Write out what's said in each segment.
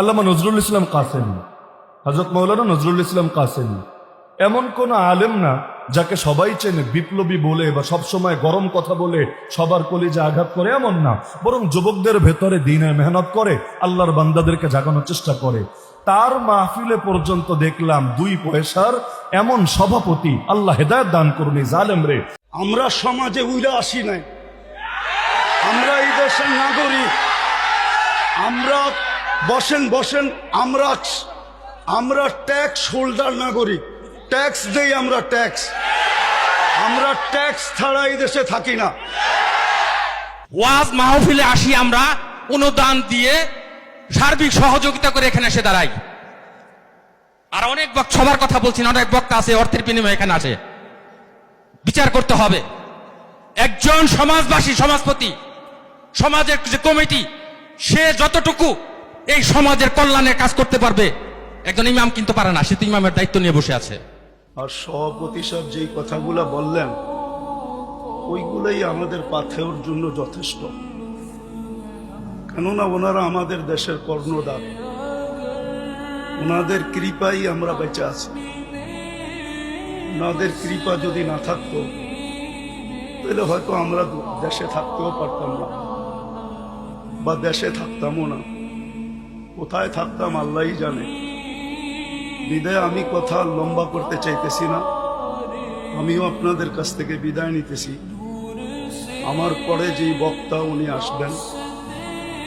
আল্লামা নজরুল ইসলাম কাসেমি হজরত মৌলানা নজরুল ইসলাম কাসেমি, এমন কোন আলেম না যাকে সবাই চেনে, বিপ্লবী বলে বা সবসময় গরম কথা বলে, সবার কলিজে আঘাত করে, এমন না। বরং যুবকদের ভেতরে দিনে মেহনত করে, আল্লাহর বান্দাদেরকে জাগানোর চেষ্টা করে। তার মাহফিলে পর্যন্ত দেখলাম দুই পয়সার এমন সভাপতি আল্লাহ হেদায়ত দান করুন জালেম রে। আমরা সমাজে উইরা আসি নাই। আমরা এই দেশের নাগরিক। আমরা বসেন বসেন, আমরা আমরা ট্যাক্স হোল্ডার নাগরিক। ট্যাক্স দেই আমরা ট্যাক্স আমরা ট্যাক্স ছাড়া এই দেশে থাকি না। ওয়াজ মাহফিলে আসি আমরা, অনুদান দিয়ে সার্বিক সহযোগিতা করে এখানে এসে দাঁড়াই। আর অনেক বক্তা সবার কথা বলছি, না অনেক বক্তা আছে, অর্থের বিনিময় এখানে আছে। বিচার করতে হবে। একজন সমাজবাসী, সমাজপতি, সমাজের যে কমিটি, সে যতটুকু এই সমাজের কল্যাণের কাজ করতে পারবে? একজন ইমাম কিন্তু পারে না, সে তো ইমামের দায়িত্ব নিয়ে বসে আছে। আর সভাপতি সাহেব যেই কথাগুলো বললেন, ওইগুলোই আমাদের পাথেওর জন্য যথেষ্ট। কেননা ওনারা আমাদের দেশের কর্ণদার ওনাদের কৃপাই আমরা বেঁচে আছি। ওনাদের কৃপা যদি না থাকতো, তাহলে হয়তো আমরা দেশে থাকতেও পারতাম না, বা দেশে থাকতামও না। কোথায় থাকতাম আল্লাহই জানে। বিদায় আমি কথা লম্বা করতে চাইতেছি না। আমিও আপনাদের কাছ থেকে বিদায় নিতেছি। আমার পরে যেই বক্তা উনি আসবেন,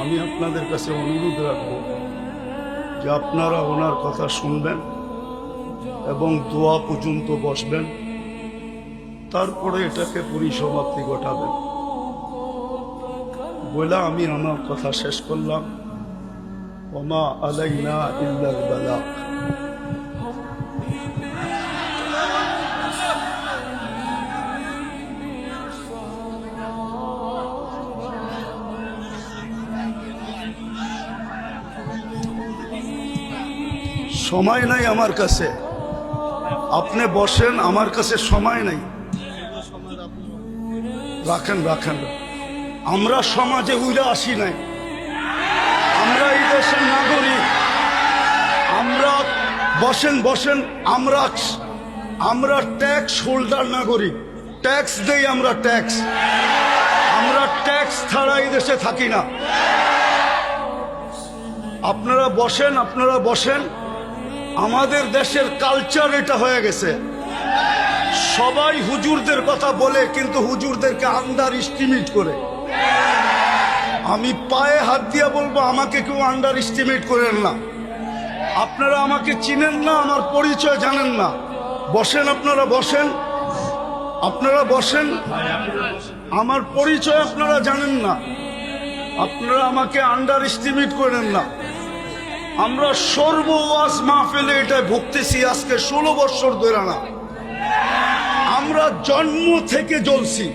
আমি আপনাদের কাছে অনুরোধ রাখব যে আপনারা ওনার কথা শুনবেন এবং দোয়া পর্যন্ত বসবেন। তারপরে এটাকে পরিসমাপ্তি ঘটাবেন। বলে আমি আমার কথা শেষ করলাম। ওমা আলাইনা ইল্লাল বালাক সময় নাই আমার কাছে। আপনি বসেন, আমার কাছে সময় নাই। রাখেন রাখেন। আমরা সমাজে উইরা আসি নাই। দেশের নাগরিক। আমরা বসেন বসেন, আমরা আমরা ট্যাক্স হোল্ডার নাগরিক। ট্যাক্স দেই আমরা ট্যাক্স আমরা ট্যাক্স ছাড়া এই দেশে থাকি না। আপনারা বসেন আপনারা বসেন। আমাদের দেশের কালচার এটা হয়ে গেছে। সবাই হুজুরদের কথা বলে, কিন্তু হুজুরদেরকে আন্দার এস্টিমেট করে। আমি পায়ে হাত দিয়ে বলব, আমাকে কেউ আন্ডার এস্টিমেট করেন না। আপনারা আমাকে চিনেন না, আমার পরিচয় জানেন না। বসেন আপনারা বসেন। আপনারা বসেন। আমার পরিচয় আপনারা জানেন না। আপনারা আমাকে আন্ডার এস্টিমেট করেন না। আমরা সর্ব ওয়াজ মাহফিলে এটা ভুগতেছি আজকে ষোলো বছর ধরে না। আমরা জন্ম থেকে জ্বলছি।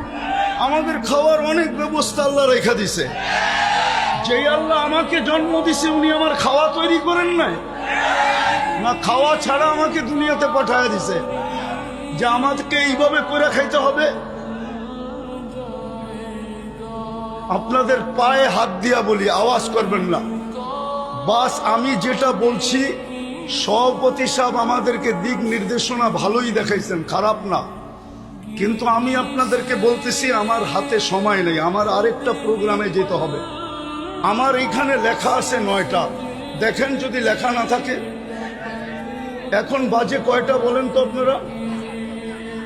আমাদের খাওয়ার অনেক ব্যবস্থা আল্লাহ রেখা দিছে। যেই আল্লাহ আমাকে জন্ম দিছে, উনি আমার খাওয়া তৈরি করেন নাই। না, খাওয়া ছাড়া আমাকে দুনিয়াতে পাঠায় দিছে। যে আমাদেরকে এইভাবে করে খাইতে হবে। আপনাদের পায়ে হাত দিয়া বলি, আওয়াজ করবেন না। বাস, আমি যেটা বলছি, সভাপতি সাহেব আমাদেরকে দিক নির্দেশনা ভালোই দেখাইছেন, খারাপ না। কিন্তু আমি আপনাদেরকে বলতেছি, আমার হাতে সময় নেই, আমার আরেকটা প্রোগ্রামে যেতে হবে। আমার এখানে লেখা আছে নয়টা। দেখেন যদি লেখা না থাকে। এখন বাজে কয়টা বলেন তো আপনারা?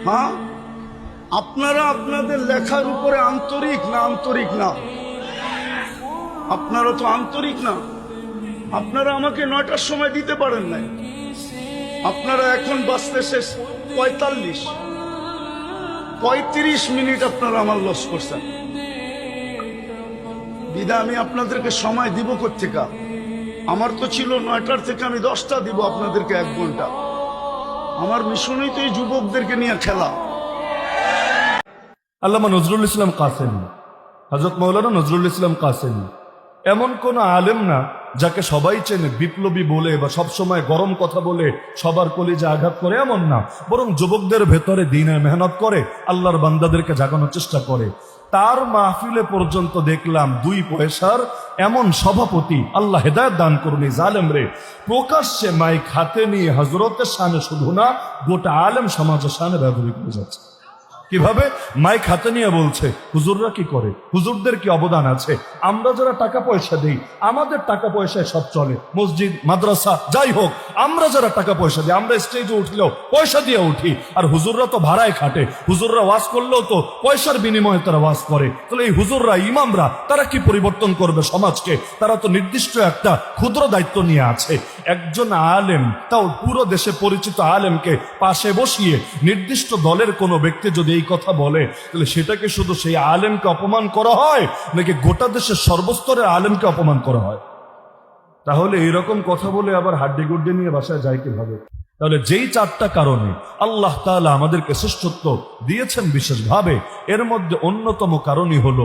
হ্যাঁ? আপনারা আপনাদের লেখার উপরে আন্তরিক না আন্তরিক না? আপনারা তো আন্তরিক না। আপনারা আমাকে নয়টার সময় দিতে পারেন নাই। আপনারা এখন বাঁচতে শেষ। পঁয়তাল্লিশ। পঁয়ত্রিশ মিনিট আপনারা আমার লস করছেন। বিদা, আমি আপনাদেরকে সময় দিব কোথেকা আমার তো ছিল নয়টার থেকে আমি দশটা দিব আপনাদেরকে এক ঘণ্টা। আমার মিশনই তো এই যুবকদেরকে নিয়ে খেলা। আল্লামা নজরুল ইসলাম কাসেমি। হজরত মৌলানা নজরুল ইসলাম কাসেমি। এমন কোন আলেম না যাকে সবাই চেনে, বিপ্লবী বলে বা সবসময় গরম কথা বলে, সবার কলিজে আঘাত করে, এমন না। বরং যুবকদের ভেতরে দিনে মেহনত করে, আল্লাহর বান্দাদেরকে জাগানোর চেষ্টা করে। তার মাহফিলে পর্যন্ত দেখলাম দুই পয়সার এমন সভাপতি আল্লাহ হেদায়ত দান করুন জালেম রে। প্রকাশ্যে মাইক হাতে নিয়ে হজরতের সামনে শুধু না, গোটা আলেম সমাজের সামনে ব্যবহৃত হয়ে যাচ্ছে। কীভাবে? মাইক হাতে নিয়ে বলছে, হুজুররা কি করে? হুজুরদের কি অবদান আছে? আমরা যারা টাকা পয়সা দেই, আমাদের টাকা পয়সায় সব চলে। মসজিদ, মাদ্রাসা, যাই হোক, আমরা যারা টাকা পয়সা দিই, আমরা স্টেজে উঠলেও পয়সা দিয়ে উঠি। আর হুজুররা তো ভাড়ায় খাটে। হুজুররা ওয়াজ করলেও তো পয়সার বিনিময়ে তারা ওয়াজ করে। তাহলে এই হুজুররা, ইমামরা, তারা কি পরিবর্তন করবে সমাজকে? তারা তো নির্দিষ্ট একটা ক্ষুদ্র দায়িত্ব নিয়ে আছে। একজন আলেম, তাও পুরো দেশে পরিচিত আলেমকে পাশে বসিয়ে নির্দিষ্ট দলের কোনো ব্যক্তি যদি এই কথা বলে, তাহলে সেটাকে শুধু সেই আলেমকে অপমান করা হয়, নাকি গোটা দেশের সর্বস্তরের আলেমকে অপমান করা হয়? তাহলে এইরকম কথা বলে আবার হাড্ডি গুড্ডি নিয়ে বাসায় যায় কীভাবে? তাহলে যেই চারটা কারণে আল্লাহ তাআলা আমাদেরকে শ্রেষ্ঠত্ব দিয়েছেন বিশেষভাবে, এর মধ্যে অন্যতম কারণই হল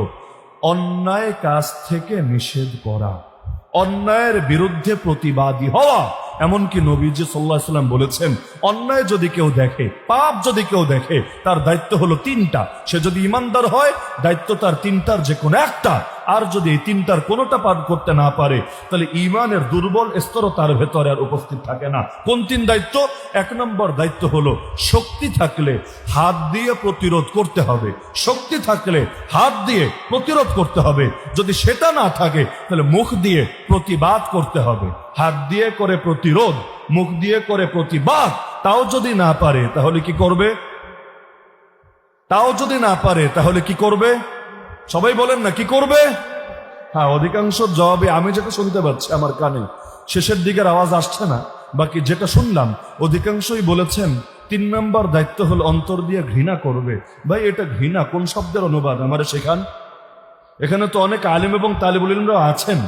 অন্যায় কাজ থেকে নিষেধ করা, অন্যায়ের বিরুদ্ধে প্রতিবাদী হওয়া এমনকি নবীজি সাল্লাহ সাল্লাম বলেছেন, অন্যায় যদি কেউ দেখে, পাপ যদি কেউ দেখে, তার দায়িত্ব হলো তিনটা। সে যদি ইমানদার হয়, দায়িত্ব তার তিনটার যে কোনো একটা। আর যদি এই তিনটার কোনোটা পার করতে না পারে, তাহলে ইমানের দুর্বল স্তরও তার ভেতরে আর উপস্থিত থাকে না। কোন তিন দায়িত্ব? এক নম্বর দায়িত্ব হলো শক্তি থাকলে হাত দিয়ে প্রতিরোধ করতে হবে। শক্তি থাকলে হাত দিয়ে প্রতিরোধ করতে হবে। যদি সেটা না থাকে, তাহলে মুখ দিয়ে প্রতিবাদ করতে হবে। হাত দিয়ে করে প্রতিরোধ, মুখ দিয়ে করে প্রতিবাদ, তাও যদি না পারে, তাহলে কি করবে? তাও যদি না পারে, তাহলে কি করবে? সবাই বলেন না, কি করবে? হ্যাঁ অধিকাংশ জবাবে আমি যেটা শুনতে পাচ্ছি আমার কানে, শেষের দিকের আওয়াজ আসছে না, বাকি যেটা শুনলাম, অধিকাংশই বলেছেন তিন নম্বর দায়িত্ব হল অন্তর দিয়ে ঘৃণা করবে। ভাই, এটা ঘৃণা, কোন শব্দের অনুবাদ আমার শেখান? এখানে তো অনেক আলিম এবং তালিবুল ইলমরাও আছেন।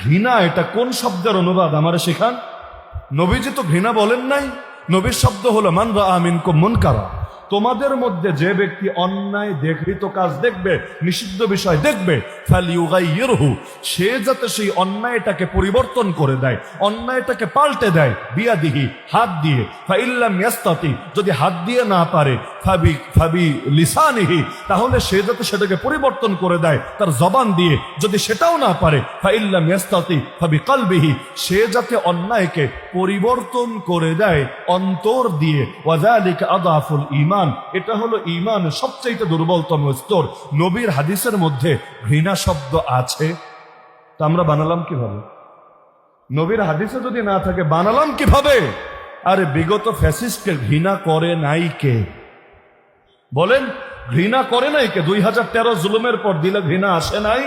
ঘৃণা, এটা কোন শব্দের অনুবাদ আমার শেখান? নবীজি তো ঘৃণা বলেন নাই। নবীর শব্দ হলো, মান রা আমিন কো মন কারা তোমাদের মধ্যে যে ব্যক্তি অন্যায় দেখৃত কাজ দেখবে, নিষিদ্ধ বিষয় দেখবে, ফালিউগাইয়িরহু, সে যাতে সেই অন্যায়টাকে পরিবর্তন করে দেয়, অন্যায়টাকে পাল্টে দেয়, বিয়াদিহি, হাত দিয়ে, ফাইল্লাম যদি হাত দিয়ে না পারে, ফাবি ফাবি লিসানিহি, তাহলে সে যাতে সেটাকে পরিবর্তন করে দেয়, তার জবান দিয়ে, যদি সেটাও না পারে, ফাইল্লাম ফাবি কালবিহি, সে যাতে অন্যায়কে পরিবর্তন করে দেয়, অন্তর দিয়ে ওয়াজালিক আদাফুল ঈমান, এটা হলো ইমান সবচেয়ে দুর্বলতম স্তর। নবীর হাদিসের মধ্যে ঘৃণা শব্দ আছে। তা আমরা বানালাম কীভাবে? নবীর হাদিসে যদি না থাকে, বানালাম কীভাবে? আরে বিগত ফ্যাসিস্টকে ঘৃণা করে নাই কে? বলেন ঘৃণা করে নাই কে? দুই হাজার তেরো জুলুমের পর দিলে ঘৃণা আসে নাই।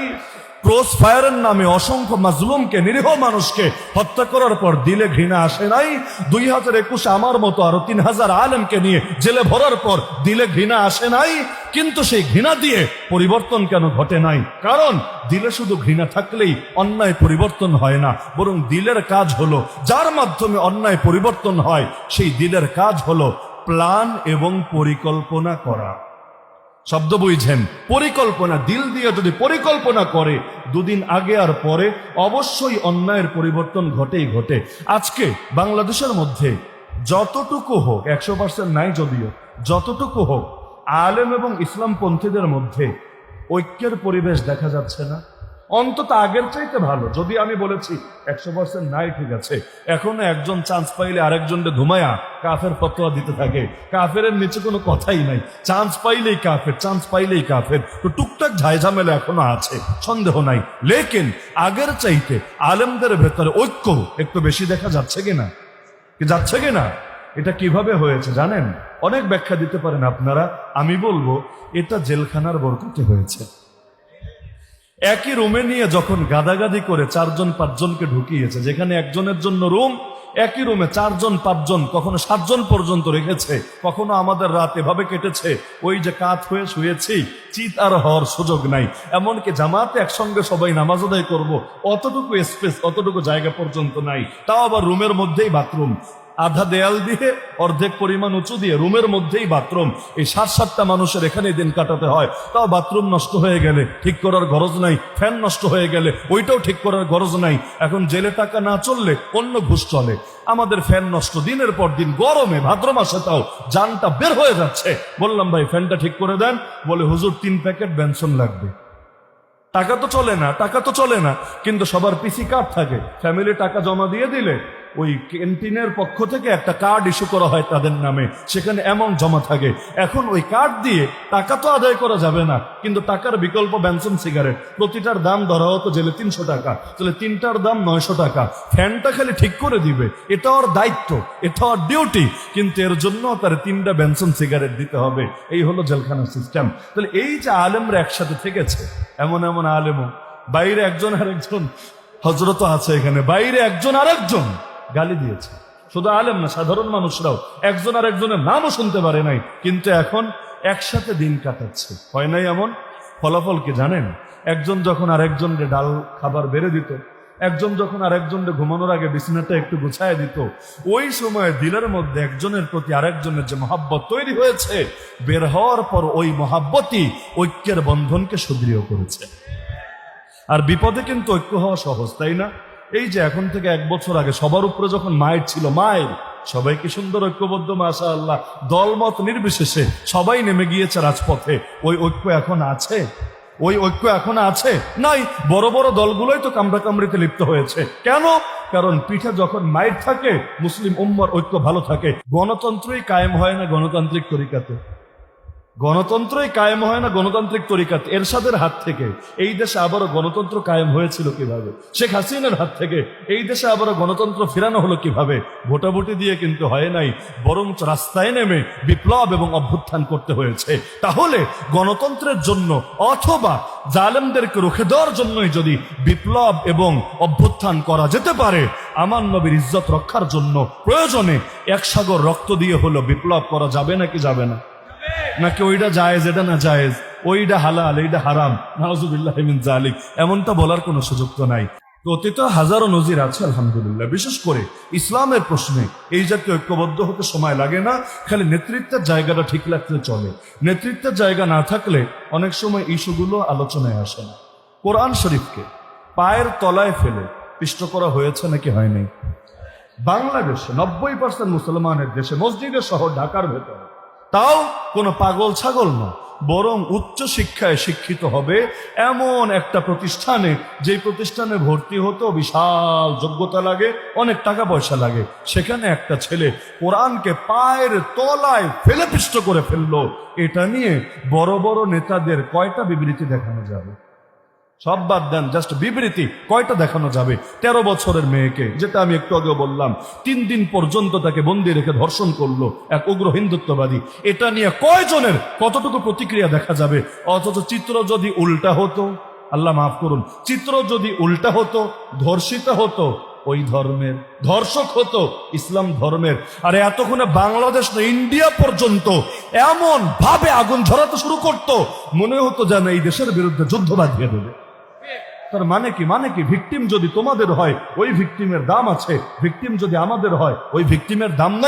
ক্রস ফায়ারের নামে অসংখ্য মাজলুমকে, নিরীহ মানুষকে হত্যা করার পর দিলে ঘৃণা আসে নাই। দুই হাজার একুশে আমার মতো আরও তিন হাজার আলেমকে নিয়ে জেলে ভরার পর দিলে ঘৃণা আসে নাই। কিন্তু সেই ঘৃণা দিয়ে পরিবর্তন কেন ঘটে নাই? কারণ দিলে শুধু ঘৃণা থাকলেই অন্যায় পরিবর্তন হয় না, বরং দিলের কাজ হলো যার মাধ্যমে অন্যায় পরিবর্তন হয়, সেই দিলের কাজ হলো প্ল্যান এবং পরিকল্পনা করা। শব্দ বুঝছেন পরিকল্পনা, দিল দিয়ে যদি পরিকল্পনা করে, দুদিন আগে আর পরে অবশ্যই অন্যায়ের পরিবর্তন ঘটেই ঘটে। আজকে বাংলাদেশের মধ্যে যতটুকু হোক, একশো পার্সেন্ট নাই যদিও, যতটুকু হোক, আলেম এবং ইসলাম পন্থীদের মধ্যে ঐক্যের পরিবেশ দেখা যাচ্ছে না। অন্তত আগের চাইতে ভালো। যদি আমি বলেছি একশো পার্সেন্ট নাই, ঠিক আছে। এখনও একজন চান্স পাইলে আরেকজনকে ঘুমায়া কাফের ফতোয়া দিতে থাকে। কাফের নিচে কোনো কথাই নাই। চান্স পাইলেই কাফের চান্স পাইলেই কাফের। তো টুকটাক ঝাইঝামেলা এখনও আছে, সন্দেহ নাই। লেকিন আগের চাইতে আলেমদের ভেতরে ঐক্য একটু বেশি দেখা যাচ্ছে কিনা? কি যাচ্ছে কিনা? এটা কীভাবে হয়েছে জানেন? অনেক ব্যাখ্যা দিতে পারেন আপনারা। আমি বলব, এটা জেলখানার বরকতে হয়েছে। একই রুমে নিয়ে যখন গাদাগাদি করে চারজন পাঁচজনকে ঢুকিয়েছে, যেখানে একজনের জন্য রুম, একই রুমে চারজন পাঁচজন, কখনো সাতজন পর্যন্ত রেখেছে, কখনো আমাদের রাত এভাবে কেটেছে, ওই যে কাত হয়ে শুয়েছি, চিত আর হওয়ার সুযোগ নাই। এমনকি জামাতে একসঙ্গে সবাই নামাজ আদায় করব, অতটুকু স্পেস অতটুকু জায়গা পর্যন্ত নাই। তাও আবার রুমের মধ্যেই বাথরুম আধা দেয়াল দিয়ে, অর্ধেক পরিমাণ উঁচু দিয়ে রুমের মধ্যেই বাথরুম। এই সাত সাতটা মানুষের এখানে দিন কাটাতে হয়। তাও বাথরুম নষ্ট হয়ে গেলে ঠিক করার গরজ নাই, ফ্যান নষ্ট হয়ে গেলে ওইটাও ঠিক করার গরজ নাই। এখন জেলে টাকা না চললে অন্য ঘুষ চলে। আমাদের ফ্যান নষ্ট দিনের পর দিন, গরমে ভাদ্র মাসে তাও জানটা বের হয়ে যাচ্ছে। বললাম, ভাই, ফ্যানটা ঠিক করে দেন। বলে, হুজুর, তিন প্যাকেট বেনসন লাগবে। টাকা তো চলে না, টাকা তো চলে না, কিন্তু সবার পিসি কার্ড থাকে। ফ্যামিলি টাকা জমা দিয়ে দিলে ওই ক্যান্টিনের পক্ষ থেকে একটা কার্ড ইস্যু করা হয় তাদের নামে। সেখানে অ্যামাউন্ট জমা থাকে। এখন ওই কার্ড দিয়ে টাকা তো আদায় করা যাবে না, কিন্তু টাকার বিকল্প ব্যানসন সিগারেট প্রতিটার দাম ধরা হতো জেলে তিনশো টাকা তাহলে তিনটার দাম নয়শো টাকা। ফ্যানটা খালি ঠিক করে দিবে। এটা ওর দায়িত্ব, এটা ওর ডিউটি কিন্তু এর জন্য তার তিনটা ব্যানসন সিগারেট দিতে হবে। এই হলো জেলখানার সিস্টেম তাহলে এই যে আলেমরা একসাথে থেকেছে, এমন এমন আলেমও। বাইরে একজন আর একজন হজরত আছে এখানে। বাইরে একজন আর একজন গালি দিয়েছে। শুধু আলেম না, সাধারণ মানুষরাও। একজন আর একজনের নামও শুনতে পারে নাই, কিন্তু এখন একসাথে দিন কাটাচ্ছে। হয় নাই এমন? ফলাফল কি জানেন? একজন যখন আর একজনকে ডাল খাবার বেড়ে দিত, একজন যখন আর একজনকে ঘুমানোর আগে বিছানাটা একটু গুছায় দিত, ওই সময় দিলের মধ্যে একজনের প্রতি আরেকজনের যে মহাব্বত তৈরি হয়েছে, বের হওয়ার পর ওই মহাব্বতই ঐক্যের বন্ধনকে সুদৃঢ় করেছে। আর বিপদে কিন্তু ঐক্য হওয়া সহজ, তাই না? এই যে এখন থেকে এক বছর আগে সবার উপরে যখন মায়ের ছিল মায়ের, সবাই কি সুন্দর ঐক্যবদ্ধ মাসা আল্লাহ দলমত নির্বিশেষে সবাই নেমে গিয়েছে রাজপথে। ওই ঐক্য এখন আছে? ওই ঐক্য এখন আছে? নাই, বড় বড় দলগুলোই তো কামড়া কামড়িতে লিপ্ত হয়েছে। কেন? কারণ পিঠে যখন মায়ের থাকে, মুসলিম উম্মার ঐক্য ভালো থাকে। গণতন্ত্রই কায়েম হয় না গণতান্ত্রিক তরিকাতে। গণতন্ত্রই কায়েম হয় না, গণতান্ত্রিক তরিকাত। এরশাদের হাত থেকে। এই দেশে আবারও গণতন্ত্র কায়েম হয়েছিল কীভাবে? শেখ হাসিনার হাত থেকে। এই দেশে আবারও গণতন্ত্র ফেরানো হলো কীভাবে? ভোটাভুটি দিয়ে কিন্তু হয় নাই বরং রাস্তায় নেমে বিপ্লব এবং অভ্যুত্থান করতে হয়েছে। তাহলে গণতন্ত্রের জন্য অথবা জালেমদেরকে রুখে দেওয়ার জন্যই যদি বিপ্লব এবং অভ্যুত্থান করা যেতে পারে, আমার নবীর ইজ্জত রক্ষার জন্য প্রয়োজনে এক সাগর রক্ত দিয়ে হলো বিপ্লব করা যাবে নাকি যাবে না? নাকি ওইটা জায়েজ, এটা না জায়েজ? ওইটা হালাল, এইটা হারাম। নাউজুবিল্লাহ মিন জালিক এমনটা বলার কোনো সুযোগ তো নাই। অতীত হাজারো নজির আছে, আলহামদুলিল্লাহ। বিশেষ করে ইসলামের প্রশ্নে এই জাতীয় ঐক্যবদ্ধ হতে সময় লাগে না, খালি নেতৃত্বের জায়গাটা ঠিক রাখতে চলে। নেতৃত্বের জায়গা না থাকলে অনেক সময় ইস্যুগুলো আলোচনায় আসে না। কোরআন শরীফকে পায়ের তলায় ফেলে পিষ্ট করা হয়েছে নাকি হয়নি? বাংলাদেশে নব্বই পার্সেন্ট মুসলমানের দেশে মসজিদের শহর ঢাকার ভেতরে। তাও কোনো পাগল ছাগল না বরং উচ্চ শিক্ষায় শিক্ষিত হবে এমন একটা প্রতিষ্ঠানে, যে প্রতিষ্ঠানে ভর্তি হতো বিশাল যোগ্যতা লাগে, অনেক টাকা পয়সা লাগে। সেখানে একটা ছেলে কোরআনকে পায়ের তলায় ফেলে পিষ্ট করে ফেলল। এটা নিয়ে বড় বড় নেতাদের কয়টা বিবৃতি দেখানো যাবে? সব বাদ দেন জাস্ট বিবৃতি, কয়টা দেখানো যাবে? তেরো বছরের মেয়েকে, যেটা আমি একটু আগে বললাম, তিন দিন পর্যন্ত তাকে বন্দি রেখে ধর্ষণ করল এক উগ্র হিন্দুত্ববাদী। এটা নিয়ে কয়জনের, কতটুকু প্রতিক্রিয়া দেখা যাবে? অথচ চিত্র যদি উল্টা হতো, আল্লাহ মাফ করুন, চিত্র যদি উল্টা হতো, ধর্ষিত হতো, ওই ধর্মের, ধর্ষক হতো, ইসলাম ধর্মের। আর এতক্ষণে বাংলাদেশ না, ইন্ডিয়া পর্যন্ত এমন ভাবে আগুন ঝরাতে শুরু করতো, মনে হতো যেন এই দেশের বিরুদ্ধে যুদ্ধ বাঁধিয়ে দেবে। তার মানে কি? মানে কি? ভিকটিম যদি তোমাদের হয়, ওই ভিকটিমের দাম আছে। ভিকটিম যদি আমাদের হয়, ওই ভিকটিমের দাম নাই।